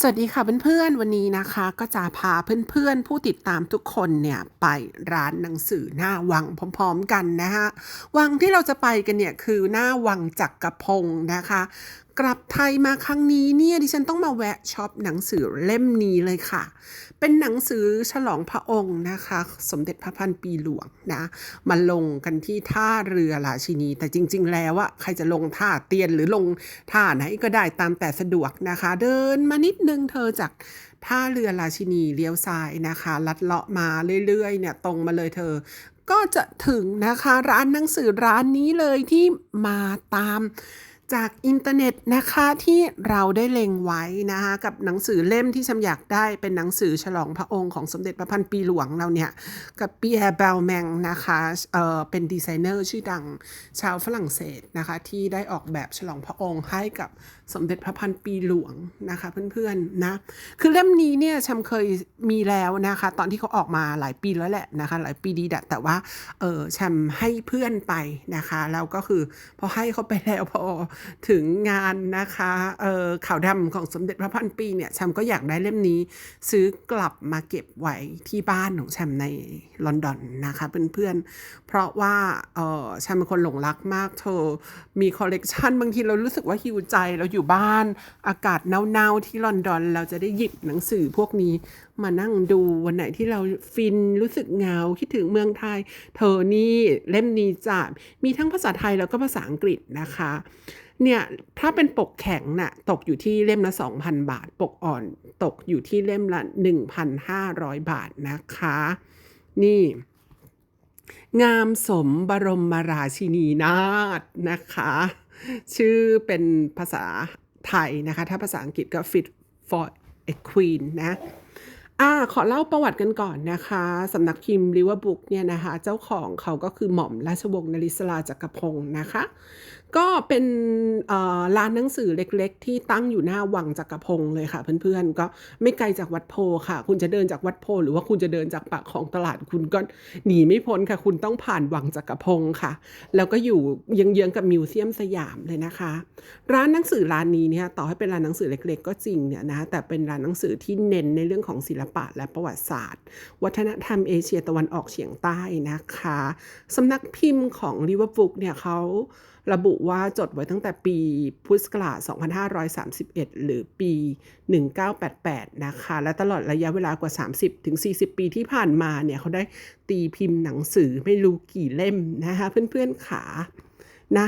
สวัสดีค่ะเพื่อนๆ วันนี้นะคะก็จะพาเพื่อนๆ ผู้ติดตามทุกคนเนี่ยไปร้านหนังสือหน้าวังพร้อมๆกันนะคะวังที่เราจะไปกันเนี่ยคือหน้าวังจักกรพงศ์นะคะ กลับไทยมาครั้งนี้เนี่ยดิฉันต้องมาแวะช็อปหนังสือเล่มนี้เลยค่ะ เป็นหนังสือฉลองพระองค์นะคะ สมเด็จพระพันปีหลวงนะมาลงกันที่ท่าเรือราชินี แต่จริง ๆ แล้วอะใครจะลงท่าเตียนหรือลงท่าไหนก็ได้ตามแต่สะดวกนะคะ เดินมานิดนึงเธอจากท่าเรือราชินีเลี้ยวซ้ายนะคะ ลัดเลาะมาเรื่อยๆเนี่ยตรงมาเลยเธอก็จะถึงนะคะร้านหนังสือร้านนี้เลยที่มาตาม จากอินเทอร์เน็ตนะคะที่เราได้เล็งไว้นะคะกับหนังสือเล่มที่ฉันอยากได้เป็นหนังสือฉลองพระองค์ของสมเด็จพระพันปีหลวงเราเนี่ย กับปีแอร์เบลแมงนะคะเออเป็นดีไซเนอร์ชื่อดังชาวฝรั่งเศสนะคะ ที่ได้ออกแบบฉลองพระองค์ให้กับสมเด็จพระพันปีหลวงนะคะเพื่อนๆนะคือเล่มนี้เนี่ยฉันเคยมีแล้วนะคะ ตอนที่เขาออกมาหลายปีแล้วแหละนะคะ หลายปีดีดัแต่ว่าเออฉันให้เพื่อนไปนะคะแล้วก็คือพอให้เขาไปแล้วพอถึงงานนะคะเอ่อข่าวดำของสมเด็จพระพันปีเนี่ยแชมก็อยากได้เล่มนี้ ซื้อกลับมาเก็บไว้ที่บ้านของแชมในลอนดอนนะคะเพื่อนๆเพราะว่าเออแชมเป็นคนหลงรักมากเธอมีคอลเลกชันบางทีเรารู้สึกว่าหิวใจเราอยู่บ้านอากาศหนาวๆที่ลอนดอน เราจะได้หยิบหนังสือพวกนี้มานั่งดูวันไหนที่เราฟินรู้สึกเหงาคิดถึงเมืองไทย เธอนี่เล่มนี้จะมีทั้งภาษาไทยแล้วก็ภาษาอังกฤษนะคะ เนี่ยถ้าเป็นปกแข็งน่ะตกอยู่ที่เล่มละ 2,000 บาท ปกอ่อนตกอยู่ที่เล่มละ 1,500 บาทนะคะ นี่ งามสมบรมราชินีนาถนะคะ ชื่อเป็นภาษาไทยนะคะ ถ้าภาษาอังกฤษก็ fit for a queen นะอ่าขอเล่าประวัติกันก่อนนะคะสำนักพิมพ์ริเวอร์บุ๊กเนี่ยนะคะ เจ้าของเขาก็คือหม่อมราชวงศ์นริศราจักรพงศ์นะคะก็เป็นร้านหนังสือเล็ก ๆ ที่ตั้งอยู่หน้าวังจักรพงศ์เลยค่ะ เพื่อนๆ ก็ไม่ไกลจากวัดโพค่ะ คุณจะเดินจากวัดโพ หรือว่าคุณจะเดินจากปากของตลาดคุณก็หนีไม่พ้นค่ะ คุณต้องผ่านวังจักรพงศ์ค่ะ แล้วก็อยู่เยื้องๆกับมิวเซียมสยามเลยนะคะ ร้านหนังสือร้านนี้เนี่ยต่อให้เป็นร้านหนังสือเล็ก ๆ ก็จริงเนี่ยนะแต่เป็นร้านหนังสือที่เน้นในเรื่องของศิลปะและประวัติศาสตร์ วัฒนธรรมเอเชียตะวันออกเฉียงใต้นะคะสำนักพิมพ์ของริเวอร์บุ๊กเนี่ยเขา ระบุว่าจดไว้ตั้งแต่ปีพุทธศักราช2531 หรือปี 1988 นะคะ และตลอดระยะเวลากว่า 30-40 ปีที่ผ่านมาเนี่ยเขาได้ตีพิมพ์หนังสือไม่รู้กี่เล่มนะคะเพื่อนๆขานะ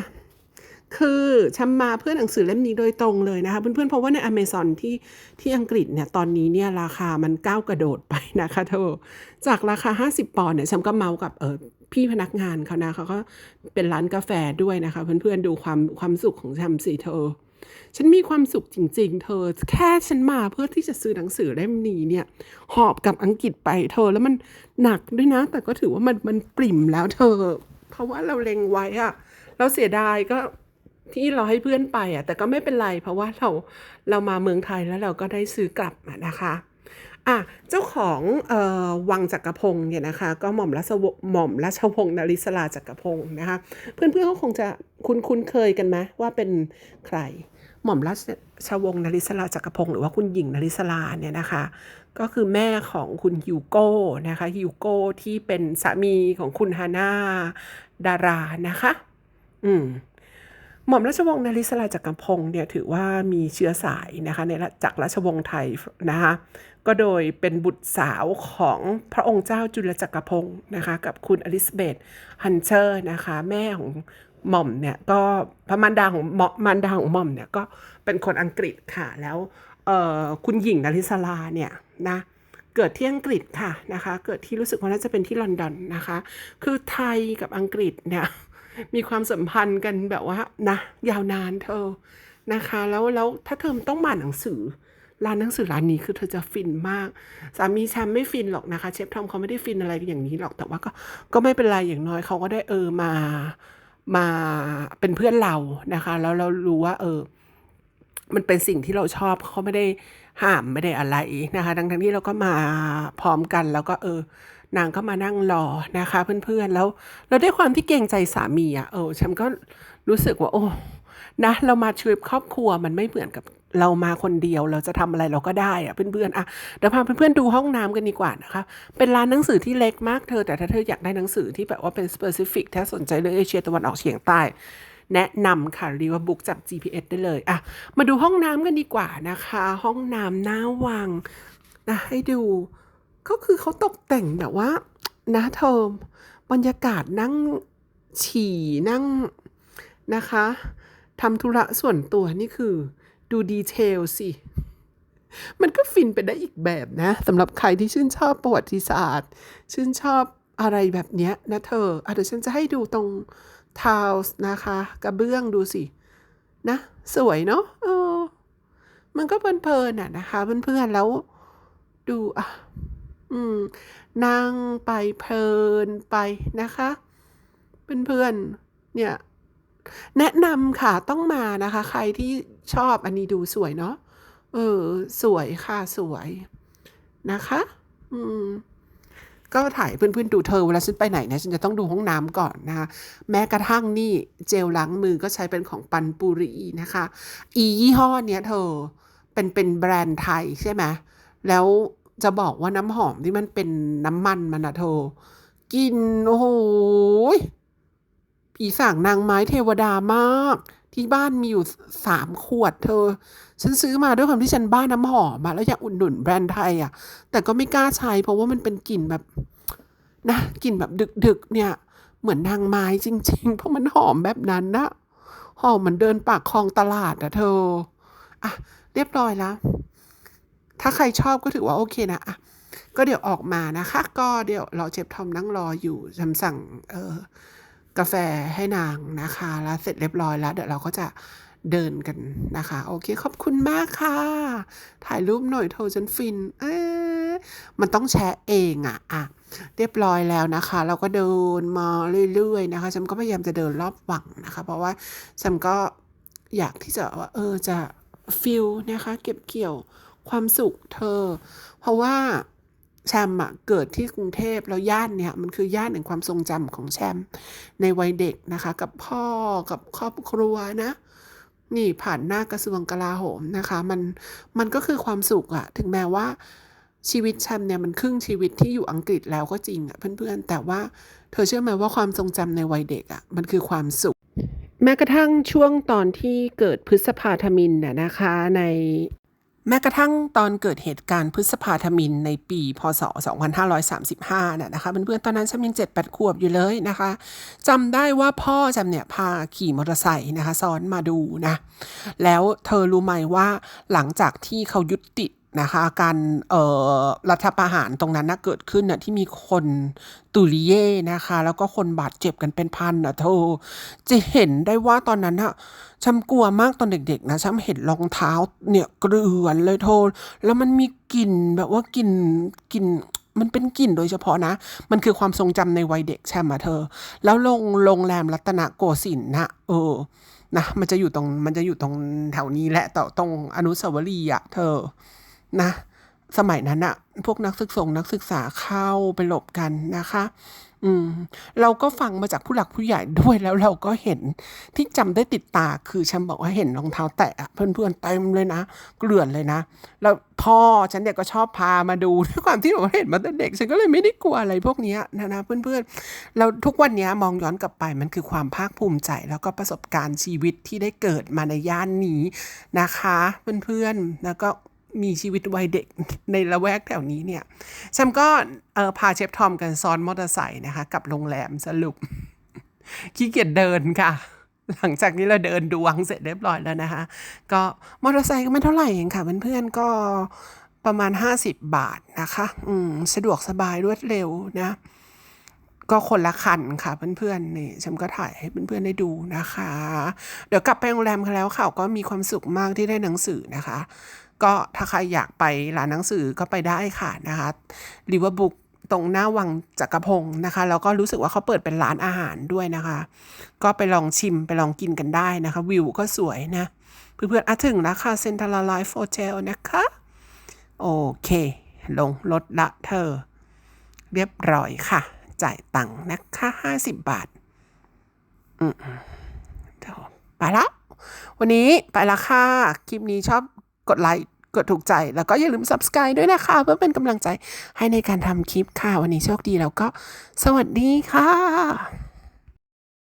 คือฉันมาเพื่อหนังสือเล่มนี้โดยตรงเลยนะคะ เพื่อนๆเพราะว่าในอเมซอนที่ที่อังกฤษเนี่ยตอนนี้เนี่ยราคามันก้าวกระโดดไปนะคะเธอจากราคา 50 ปอนด์เนี่ยฉันก็เมากับเออพี่พนักงานเขานะเขาก็เป็นร้านกาแฟด้วยนะคะ เพื่อนๆดูความความสุขของฉันสิเธอ ฉันมีความสุขจริง ๆ เธอ แค่ฉันมาเพื่อที่จะซื้อหนังสือเล่มนี้เนี่ย หอบกับอังกฤษไปเธอแล้วมันหนักด้วยนะ แต่ก็ถือว่ามันมันปริ่มแล้วเธอ เพราะว่าเราเล็งไว้อะเราเสียดายก็ ที่เราให้เพื่อนไปอะแต่ก็ไม่เป็นไร เพราะว่าเราเรามาเมืองไทยแล้วเราก็ได้ซื้อกลับนะคะอะเจ้าของออวังจักรพงศ์เนี่ยนะคะ ก็หม่อมราชวงศ์หม่อมราชวงศ์นริศราจักรพงศ์นะคะ เพื่อนๆก็คงจะคุ้นคุ้นเคยกันไหมว่าเป็นใครหม่อมราชวงศ์นริศราจักรพงศ์หรือว่าคุณหญิงนริศราเนี่ยนะคะ ก็คือแม่ของคุณฮิวโก้นะคะฮิวโก้ที่เป็นสามีของคุณฮาน่าดารานะคะ อืม หม่อมราชวงศ์นาริศราจักรพงศ์เนี่ยถือว่ามีเชื้อสายนะคะในจากราชวงศ์ไทยนะคะก็โดยเป็นบุตรสาวของพระองค์เจ้าจุลจักรพงศ์นะคะกับคุณอลิซาเบธฮันเชอร์นะคะแม่ของหม่อมเนี่ยก็พระมารดาของหม่อมมารดาของหม่อมเนี่ยก็เป็นคนอังกฤษค่ะแล้วคุณหญิงนาริศลาเนี่ยนะเกิดที่อังกฤษค่ะนะคะเกิดที่รู้สึกว่าน่าจะเป็นที่ลอนดอนนะคะคือไทยกับอังกฤษเนี่ย มีความสัมพันธ์กันแบบว่านะยาวนานเธอนะคะ แล้วแล้วถ้าเธอต้องมาหนังสือร้านหนังสือร้านนี้คือเธอจะฟินมาก สามีแชมไม่ฟินหรอกนะคะ เชฟทอมเขาไม่ได้ฟินอะไรอย่างนี้หรอกแต่ว่าก็ก็ไม่เป็นไรอย่างน้อยเขาก็ได้เออมามาเป็นเพื่อนเรานะคะ แล้วเรารู้ว่า เออ มันเป็นสิ่งที่เราชอบเขาไม่ได้ห้ามไม่ได้อะไรนะคะดังทั้งที่เราก็มาพร้อมกันแล้วก็เออ นางก็มานั่งรอนะคะ เพื่อนๆแล้วเราได้ความที่เกรงใจสามีอะเออฉันก็รู้สึกว่า โอ้นะเรามาทริปครอบครัวมันไม่เหมือนกับเรามาคนเดียวเราจะทำอะไรเราก็ได้อะเพื่อนๆอะเดี๋ยวพาเพื่อนๆดูห้องน้ำกันดีกว่านะคะ เป็นร้านหนังสือที่เล็กมากเธอ แต่ถ้าเธออยากได้หนังสือที่แบบว่าเป็น specific ถ้าสนใจเรื่องเอเชียตะวันออกเฉียงใต้ แนะนำค่ะรีวบุ๊กจาก GPS ได้เลยอะมาดูห้องน้ำกันดีกว่านะคะ ห้องน้ำหน้าวังนะให้ดู ก็คือเขาตกแต่งแบบว่า นะเธอบรรยากาศนั่งฉี่นั่งนะคะทำธุระส่วนตัวนี่คือดูดีเทลสิ มันก็ฟินไปได้อีกแบบนะสำหรับใครที่ชื่นชอบประวัติศาสตร์ ชื่นชอบอะไรแบบเนี้ยนะเธออะเดี๋ยวฉันจะให้ดูตรงทาวส์นะคะ กระเบื้องดูสิ นะ สวยเนาะเออ มันก็เพลินๆน่ะนะคะ เพื่อนๆแล้วดูอะ อืม นั่งไปเพลินไปนะคะ เพื่อนๆ เนี่ย แนะนำค่ะต้องมานะคะ ใครที่ชอบอันนี้ดูสวยเนาะ เออ สวยค่ะสวยนะคะ อืมก็ถ่ายเพื่อนๆดูเธอเวลาฉันไปไหนเนี่ยฉันจะต้องดูห้องน้ำก่อนนะคะแม้กระทั่งนี่เจลล้างมือก็ใช้เป็นของปันปุรีนะคะ อียี่ห้อเนี้ยเธอเป็นเป็นแบรนด์ไทยใช่ไหมแล้ว จะบอกว่าน้ำหอมที่มันเป็นน้ำมันมันอะเธอกินโอ้โหผีสางนางไม้เทวดามาก ที่บ้านมีอยู่สามขวดเธอ ฉันซื้อมาด้วยความที่ฉันบ้านน้ำหอมมาแล้วอยากอุดหนุนแบรนด์ไทยอะแต่ก็ไม่กล้าใช้ เพราะว่ามันเป็นกลิ่นแบบนะกลิ่นแบบดึกๆ เนี่ย เหมือนนางไม้จริง ๆ เพราะมันหอมแบบนั้นนะหอมเหมือนเดินปากคลองตลาดอะเธอ อะ เรียบร้อยแล้ว ถ้าใครชอบก็ถือว่าโอเคนะอะก็เดี๋ยวออกมานะคะ ก็เดี๋ยวเราเจ็บทอมนั่งรออยู่จำสั่งเออกาแฟให้นางนะคะ แล้วเสร็จเรียบร้อยแล้ว เดี๋ยวเราก็จะเดินกันนะคะ โอเคขอบคุณมากค่ะ ถ่ายรูปหน่อยโทรจนฟิน เอ๊มันต้องแชะเองอะอะ เรียบร้อยแล้วนะคะ เราก็เดินมาเรื่อยๆนะคะฉันก็พยายามจะเดินรอบวังนะคะ เพราะว่าฉันก็อยากที่จะว่าเออจะฟิลนะคะ เก็บเกี่ยว ความสุขเธอ เพราะว่าแชมอะเกิดที่กรุงเทพแล้วย่านเนี่ยมันคือย่านแห่งความทรงจำของแชมในวัยเด็กนะคะ กับพ่อกับครอบครัวนะ นี่ผ่านหน้ากระทรวงกลาโหมนะคะ มันมันก็คือความสุขอะถึงแม้ว่าชีวิตแชมเนี่ยมันครึ่งชีวิตที่อยู่อังกฤษแล้วก็จริงอะเพื่อนๆ แต่ว่าเธอเชื่อไหมว่าความทรงจำในวัยเด็กอะมันคือความสุข แม้กระทั่งช่วงตอนที่เกิดพฤษภาธมินน่ะนะคะใน แม้กระทั่งตอนเกิดเหตุการณ์พฤษภาธมินในปีพศ 2535น่ะนะคะเพื่อนๆตอนนั้นฉันยัง7-8ขวบอยู่เลยนะคะจำได้ว่าพ่อจำเนี่ยพาขี่มอเตอร์ไซค์นะคะซ้อนมาดูนะ แล้วเธอรู้ไหมว่าหลังจากที่เขายุติ นะคะการรัฐประหารตรงนั้นนะเกิดขึ้นน่ะที่มีคนตุลิเย่นะคะ แล้วก็คนบาดเจ็บกันเป็นพันนะเธอจะเห็นได้ว่าตอนนั้นอะฉันกลัวมากตอนเด็กๆนะฉันเห็นรองเท้าเนี่ยเกลือนเลยโทแล้วมันมีกลิ่นแบบว่ากลิ่นกลิ่นมันเป็นกลิ่นโดยเฉพาะนะ มันคือความทรงจำในวัยเด็กใช่ไหมเธอ แล้วโรงโรงแรมรัตนโกสินทร์นะเออนะมันจะอยู่ตรงมันจะอยู่ตรงแถวนี้แหละต่อตรงอนุสาวรีย์อะเธอ นะ สมัยนั้นอะพวกนักศึกษานักศึกษาเข้าไปหลบกันนะคะ อืม เราก็ฟังมาจากผู้หลักผู้ใหญ่ด้วยแล้วเราก็เห็นที่จำได้ติดตาคือฉันบอกว่าเห็นรองเท้าแตะเพื่อนๆเต็มเลยนะเกลื่อนเลยนะ แล้วพ่อฉันเนี่ยก็ชอบพามาดูด้วยความที่เราเห็นมาตั้งเด็กฉันก็เลยไม่ได้กลัวอะไรพวกนี้นะนะเพื่อนๆเราทุกวันนี้มองย้อนกลับไปมันคือความภาคภูมิใจ แล้วก็ประสบการณ์ชีวิตที่ได้เกิดมาในย่านนี้นะคะ เพื่อนๆแล้วก็ มีชีวิตวัยเด็กในละแวกแถวนี้เนี่ยฉันก็เออพาเชฟทอมกันซ้อนมอเตอร์ไซค์นะคะกับโรงแรมสรุปขี้เกียจเดินค่ะ หลังจากนี้เราเดินดูวังเสร็จเรียบร้อยแล้วนะคะ ก็มอเตอร์ไซค์ก็ไม่เท่าไหร่เองค่ะเพื่อนๆก็ประมาณ 50 บาทนะคะ อืม สะดวกสบายรวดเร็วนะ ก็คนละคันค่ะเพื่อนๆนี่ฉันก็ถ่ายให้เพื่อนๆได้ดูนะคะ เดี๋ยวกลับไปโรงแรมกันแล้วค่ะ ก็มีความสุขมากที่ได้หนังสือนะคะ ก็ถ้าใครอยากไปร้านหนังสือก็ไปได้ค่ะนะคะรีเวอร์บุ๊กตรงหน้าวังจักรพงศ์นะคะแล้วก็รู้สึกว่าเขาเปิดเป็นร้านอาหารด้วยนะคะ ก็ไปลองชิมไปลองกินกันได้นะคะ วิวก็สวยนะ เพื่อนๆอะถึงแล้วค่ะเซ็นทรัลไลฟ์โฮเทลนะคะ โอเค ลงรถละเธอ เรียบร้อยค่ะ จ่ายตังค์นะคะห้าสิบบาท อืมไปแล้ววันนี้ไปละค่ะ คลิปนี้ชอบกดไลค์ กดถูกใจแล้วก็อย่าลืม subscribe ด้วยนะคะ เพื่อเป็นกำลังใจให้ในการทำคลิปค่ะ วันนี้โชคดีแล้วก็สวัสดีค่ะ